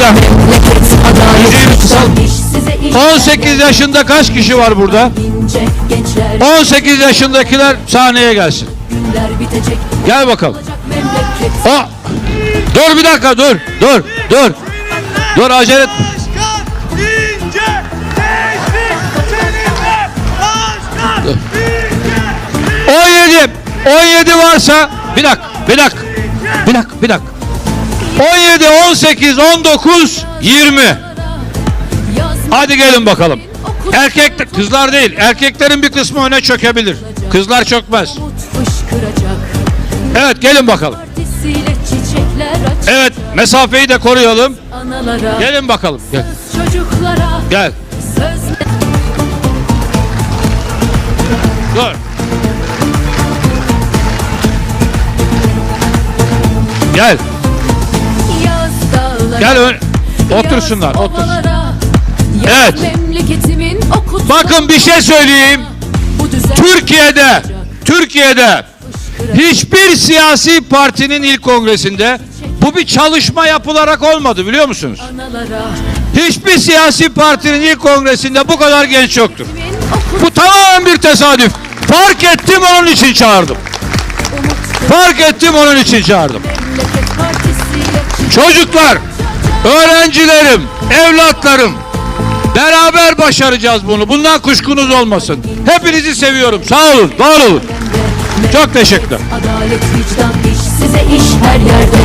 dakika. Memleket adalet Müziği bir kısalım. iş size iş 18 yaşında kaç kişi var burada? ince gençler 18 yaşındakiler sahneye gelsin. Gel bakalım. O. Dur bir dakika dur. Dur. Dur. Dur acele et. Başkan ince değiştik seninle Başkan ince 17. 17 varsa bir dakika. Bir dakika. Bir dakika. Bir dakika. 17, 18, 19, 20. yazma Hadi gelin bakalım. Erkek kızlar değil. Erkeklerin bir kısmı öne çökebilir. Kızlar çökmez. Evet gelin bakalım. Evet mesafeyi de koruyalım. Gelin bakalım. Gel. Gel. Dur. Gel. Gel ön. Otursunlar. Otur. Evet. Bakın bir şey söyleyeyim. Türkiye'de Türkiye'de hiçbir siyasi partinin ilk kongresinde bu bir çalışma yapılarak olmadı biliyor musunuz? Hiçbir siyasi partinin ilk kongresinde bu kadar genç yoktur. Bu tamamen bir tesadüf. Fark ettim onun için çağırdım. Fark ettim onun için çağırdım. Çocuklar, öğrencilerim, evlatlarım beraber başaracağız bunu. Bundan kuşkunuz olmasın. Hepinizi seviyorum. Sağ olun, var olun. Çok teşekkürler. Adalet vicdan iş size iş her yerde